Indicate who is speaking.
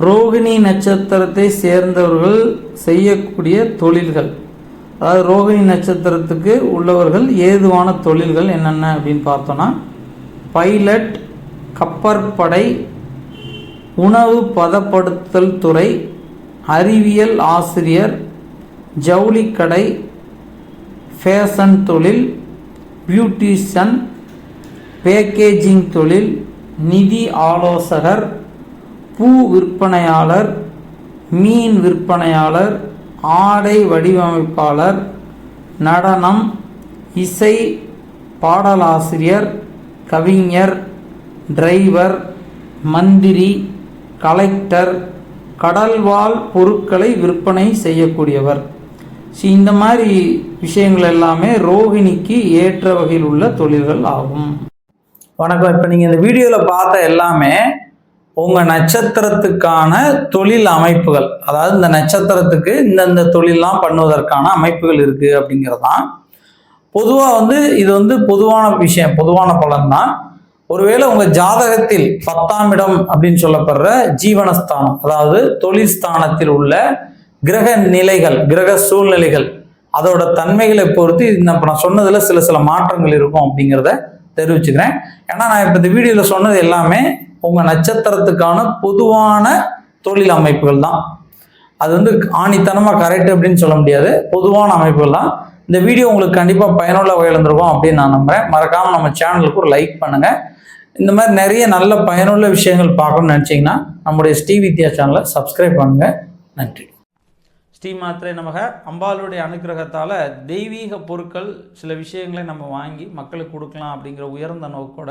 Speaker 1: ரோகிணி நட்சத்திரத்தை சேர்ந்தவர்கள் செய்யக்கூடிய தொழில்கள். அதாவது ரோகிணி நட்சத்திரத்துக்கு உள்ளவர்கள் ஏதுவான தொழில்கள் என்னென்ன அப்படின்னு பார்த்தோன்னா பைலட் கப்பற்படை உணவு பதப்படுத்தல் துறை அறிவியல் ஆசிரியர் ஜவுளிக்கடை ஃபேஷன் தொழில் பியூட்டிஷன் பேக்கேஜிங் தொழில் நிதி ஆலோசகர் பூ விற்பனையாளர் மீன் விற்பனையாளர் ஆடை வடிவமைப்பாளர் நடனம் இசை பாடலாசிரியர் கவிஞர் டிரைவர் மந்திரி கலெக்டர் கடல்வாழ் பொருட்களை விற்பனை செய்யக்கூடியவர். ஸோ இந்த மாதிரி விஷயங்கள் எல்லாமே ரோகிணிக்கு ஏற்ற வகையில் உள்ள தொழில்கள் ஆகும். வணக்கம். இப்போ நீங்கள் இந்த வீடியோவில் பார்த்த எல்லாமே உங்கள் நட்சத்திரத்துக்கான தொழில் அமைப்புகள் அதாவது இந்த நட்சத்திரத்துக்கு இந்தந்த தொழிலெலாம் பண்ணுவதற்கான அமைப்புகள் இருக்குது அப்படிங்கிறது தான் பொதுவாக வந்து இது வந்து பொதுவான விஷயம் பொதுவான பலன் தான் ஒருவேளை உங்கள் ஜாதகத்தில் பத்தாம் இடம் அப்படின்னு சொல்லப்படுற ஜீவனஸ்தானம் அதாவது தொழில் ஸ்தானத்தில் உள்ள கிரக நிலைகள் கிரக சூழ்நிலைகள் அதோட தன்மைகளை பொறுத்து இது நான் இப்போ நான் சொன்னதில் சில சில மாற்றங்கள் இருக்கும் அப்படிங்கிறத தெரிவிச்சுக்கிறேன். ஏன்னா நான் இப்போ இந்த வீடியோவில் சொன்னது எல்லாமே உங்கள் நட்சத்திரத்துக்கான பொதுவான தொழில் அமைப்புகள் தான். அது வந்து ஆணித்தனமாக கரெக்ட் அப்படின்னு சொல்ல முடியாது. பொதுவான அமைப்புகள் தான். இந்த வீடியோ உங்களுக்கு கண்டிப்பாக பயனுள்ள வகையில் இருந்திருக்கும் அப்படின்னு நான் நம்புறேன். மறக்காமல் நம்ம சேனலுக்கு ஒரு லைக் பண்ணுங்கள் இந்த மாதிரி நிறைய நல்ல பயனுள்ள விஷயங்கள் பார்க்கணும்னு நினச்சிங்கன்னா நம்முடைய ஸ்ரீ வித்யா சேனலை சப்ஸ்கிரைப் பண்ணுங்கள் நன்றி. ஸ்ரீ மாத்திரை நமக. அம்பாளுடைய அனுகிரகத்தால் தெய்வீக பொருட்கள் சில விஷயங்களை நம்ம வாங்கி மக்களுக்கு கொடுக்கலாம் அப்படிங்கிற உயர்ந்த நோக்கோட